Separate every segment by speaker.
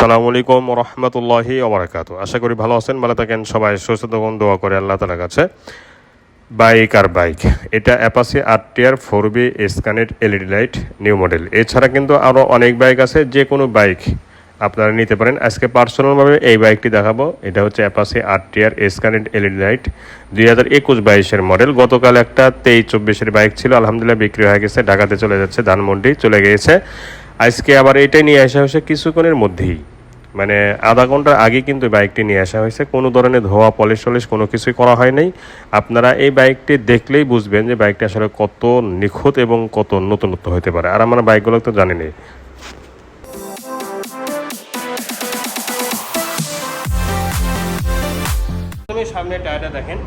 Speaker 1: আসসালামু আলাইকুম রহমতুল্লাহি ওবরাকাত আশা করি ভালো আছেন, ভালো থাকেন, সবাই সুস্থ থাকুন, দোয়া করে আল্লাহ তালার কাছে। বাইক আর বাইক, এটা Apache R TR four V স্কানেট LED light, new model. এছাড়া কিন্তু আরও অনেক বাইক আছে যে কোনো বাইক আপনারা নিতে পারেন। আজকে পার্সোনালভাবে এই বাইকটি দেখাবো। এটা হচ্ছে অ্যাপাসি আর টিয়ার স্কানেট এলইডি লাইট, দুই হাজার একুশ বাইশের মডেল। গতকাল একটা তেইশ চব্বিশের বাইক ছিল, আলহামদুলিল্লাহ বিক্রি হয়ে গেছে, ঢাকাতে চলে যাচ্ছে, ধানমন্ডি চলে গিয়েছে। আজকে আবার এটাই নিয়ে আসা হয়েছে কিছুক্ষণের মধ্যেই। মানে আধা ঘণ্টার আগে কিন্তু বাইকটি নিয়ে আসা হয়েছে। কোনো ধরনের ধোয়া পলিশ টলিশ কোনো কিছুই করা হয় নাই। আপনারা এই বাইকটি দেখলেই বুঝবেন যে বাইকটি আসলে কত নিখুঁত এবং কত নতুনত্ব হতে পারে। আর আমরা বাইকগুলো তো জানি না তুমি সামনে টায়ারটা দেখেন।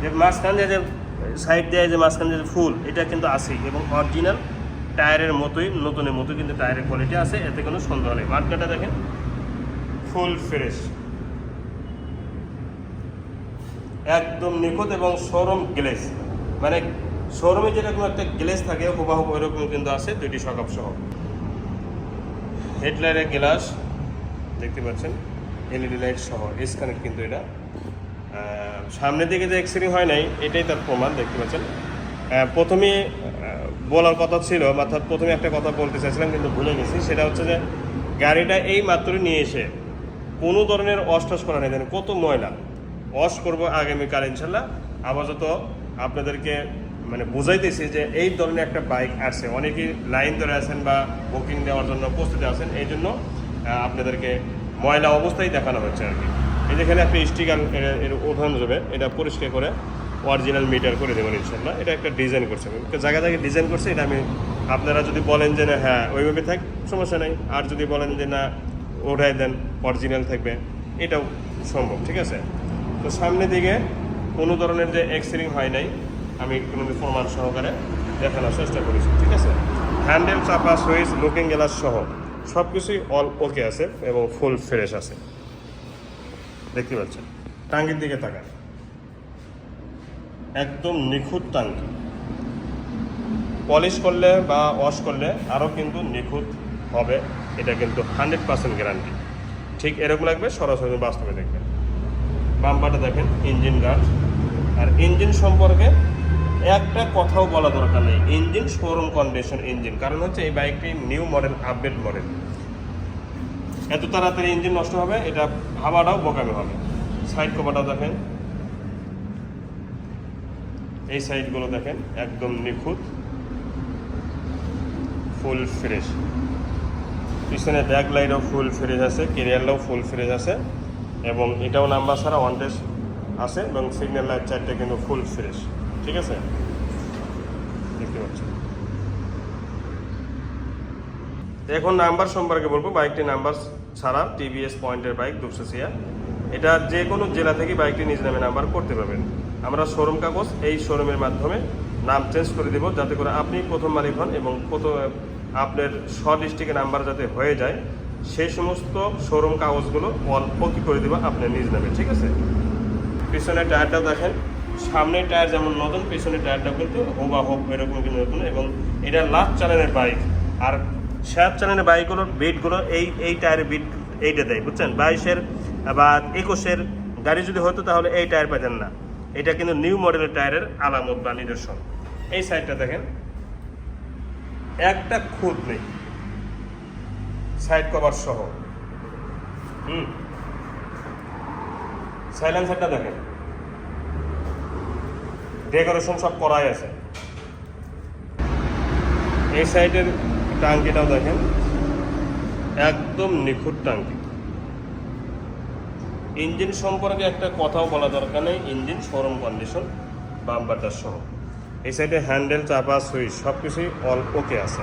Speaker 1: যে মাঝখান দিয়ে যে সাইড দিয়ে যে মাঝখান দিয়ে ফুল, এটা কিন্তু আছেই এবং অরিজিনাল টায়ারের মতোই, নতুনের মতো কিন্তু টায়ারের কোয়ালিটি আছে, এতে কোনো সন্দেহ নেই। মার্কাটা দেখেন ফুল ফ্রেশ একদম নিখুঁত এবং শোরুম গ্লেস মানে শোরুমে যেরকম একটা গ্লেস থাকে হুবাহুব ওইরকম কিন্তু আছে, দুইটি সকাপ সহ। হেডলাইটের গ্লাস দেখতে পাচ্ছেন এলইডি লাইট সহ এসকানেক্ট কিন্তু এটা। সামনের দিকে যে এক্সিডিং হয় নাই, এটাই তার প্রমাণ, দেখতে পাচ্ছেন। প্রথমে বলার কথা ছিল অর্থাৎ প্রথমে একটা কথা বলতে চাইছিলাম, কিন্তু ভুলে গেছি। সেটা হচ্ছে যে, গাড়িটা এই মাত্রই নিয়ে এসে কোনো ধরনের অস্টস করা নেই। কত ময়লা। ওয়াশ করব আগামীকাল, ইনশাল্লাহ। আপাতত আপনাদেরকে মানে বুঝাইতেছি যে, এই ধরনের একটা বাইক আসছে অনেকেই লাইন ধরে আছেন বা বুকিং দেওয়ার জন্য প্রস্তুতি আছেন। এই জন্য আপনাদেরকে ময়লা অবস্থায় দেখানো হচ্ছে আর কি। এই যেখানে একটা স্টিকার এর উদাহরণ দেবে। এটা পরিষ্কার করে অরিজিনাল মিটার করে দেবেন ইনশাল্লাহ এটা একটা ডিজাইন করছে। জায়গা জায়গায় ডিজাইন করছে, এটা আমি আপনারা যদি বলেন যে না হ্যাঁ ওইভাবে থাক, সমস্যা নেই। আর যদি বলেন যে না ওঠাই দেন অরিজিনাল থাকবে, এটাও সম্ভব, ঠিক আছে? তো সামনের দিকে কোনো ধরনের যে এক্সিডিং হয় নাই, আমি কোনো প্রমাণ সহকারে দেখানোর চেষ্টা করেছি ঠিক আছে? হ্যান্ডেল চাপা সুইচ লুকিং গ্লাস সহ সব কিছুই অল ওকে আছে এবং ফুল ফ্রেশ আছে। দেখতে পাচ্ছেন? টাঙ্গির দিকে তাকান। একদম নিখুঁত টাঙ্গি পলিশ করলে বা ওয়াশ করলে আরও কিন্তু নিখুঁত হবে। এটা কিন্তু হান্ড্রেড পার্সেন্ট গ্যারান্টি। ঠিক এরকম লাগবে, সরাসরি বাস্তবে দেখবেন। বাম্পারটা দেখেন, ইঞ্জিন গার্ড। আর ইঞ্জিন সম্পর্কে একটা কথাও বলা দরকার নেই। Engine showroom condition engine. কারণ হচ্ছে এই বাইকটি নিউ মডেল, আপডেট মডেল। এত তাড়াতাড়ি ইঞ্জিন নষ্ট হবে, এটা ভাবাটাও বোকামি হবে। সাইড কভারটাও দেখেন এই সাইডগুলো দেখেন, একদম নিখুঁত, ফুল ফ্রেশ। পিছনে ব্যাক লাইটও ফুল ফ্রেশ আছে কেরিয়ারটাও ফুল ফ্রেশ আছে, এবং এটাও নাম্বার ছাড়া ওয়ান টেস্ট আছে, এবং সিগন্যাল লাইট চারটে কিন্তু ফুল ফ্রেশ। ঠিক আছে? দেখতে পাচ্ছেন। এখন নাম্বার সম্পর্কে বলব, বাইকটি নাম্বার ছাড়া টিভিএস পয়েন্টের বাইক দুশোসিয়া এটা যে কোনো জেলা থেকে বাইকটি নিজ নামে নাম্বার করতে পারবেন। আমরা শোরুম কাগজ এই শোরুমের মাধ্যমে নাম চেঞ্জ করে দেব, যাতে করে আপনি প্রথম মালিক হন এবং আপনার স ডিস্ট্রিক্টের নাম্বার যাতে হয়ে যায়, সেই সমস্ত শোরুম কাগজগুলো অল্প কি করে দেবো আপনার নিজ নামে, ঠিক আছে? পিছনের টায়ারটাও দেখেন সামনের টায়ার যেমন নতুন পিছনের টায়ারটাও কিন্তু হোবা হোক এরকম কিন্তু নতুন এবং এটা লাস্ট চ্যানেলের বাইক আর সাত চ্যানেলের বাইকগুলোর বিটগুলো এই এই টায়ারের বিট এইটা দেয়, বুঝছেন? বাইশের বা একুশের গাড়ি যদি হতো তাহলে এই টায়ার পেতেন না। এটা কিন্তু নিউ মডেলের টায়ারের আলামত বা নিদর্শন। এই সাইডটা দেখেন, একটা খুঁত নেই। সাইড কভার সহ। হুম। সাইলেন্সারটা দেখেন। ডেকোরেশন সব করাই আছে। এই সাইডের টাঙ্কিটাও দেখেন, একদম নিখুঁত টাঙ্কি। ইঞ্জিন সম্পর্কে একটা কথাও বলা দরকার নেই। ইঞ্জিন, শোরুম কন্ডিশন বাম্পারটা সহ। এই সাইডে হ্যান্ডেল, চাপা, সুইচ সব কিছুই অল ওকে আছে।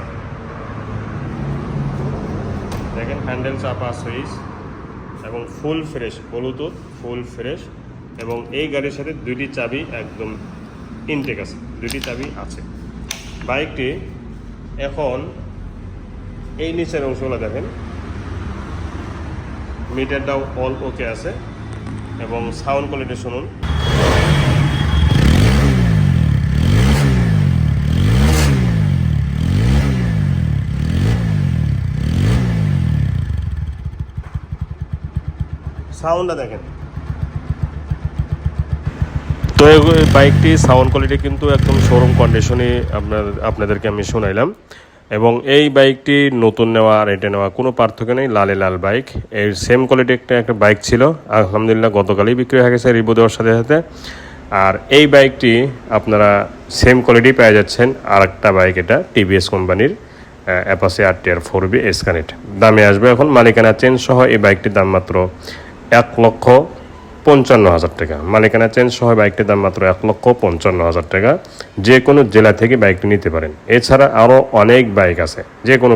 Speaker 1: দেখেন, হ্যান্ডেল, চাপা, সুইচ এবং full fresh, Bluetooth, full fresh এবং এই গাড়ির সাথে দুইটি চাবি একদম ইনটেক আছে, দুইটি চাবি আছে। বাইকটি এখন এই নিচের অংশগুলো দেখেন মিটারটাও অল ওকে আছে এবং সাউন্ড কোয়ালিটি শুনুন। সাউন্ডটা দেখেন। তো বাইকটি সাউন্ড কোয়ালিটি কিন্তু একদম শোরুম কন্ডিশনে আপনার আপনাদেরকে আমি শোনাইলাম। এবং এই বাইকটি নতুন নেওয়া আর এটা নেওয়া কোনো পার্থক্য নেই, লালে লাল বাইক। এর সেম কোয়ালিটি একটা একটা বাইক ছিল। আলহামদুলিল্লাহ, গতকালই বিক্রি হয়ে গেছে রিবো দেওয়ার সাথে সাথে। আর এই বাইকটি আপনারা সেম কোয়ালিটি পেয়ে যাচ্ছেন। আর একটা বাইক এটা টিভিএস কোম্পানির Apache R TR four V এসকানেট দামে আসবে এখন মালিকানা চেঞ্জ সহ এই বাইকটির দাম মাত্র এক লক্ষ পঞ্চান্ন হাজার টাকা। মালিকানা চেঞ্জ সহ বাইকটির দাম মাত্র এক লক্ষ পঞ্চান্ন হাজার টাকা। যে কোনো জেলা থেকে বাইকটি নিতে পারেন। এছাড়া আরও অনেক বাইক আছে। যে কোনো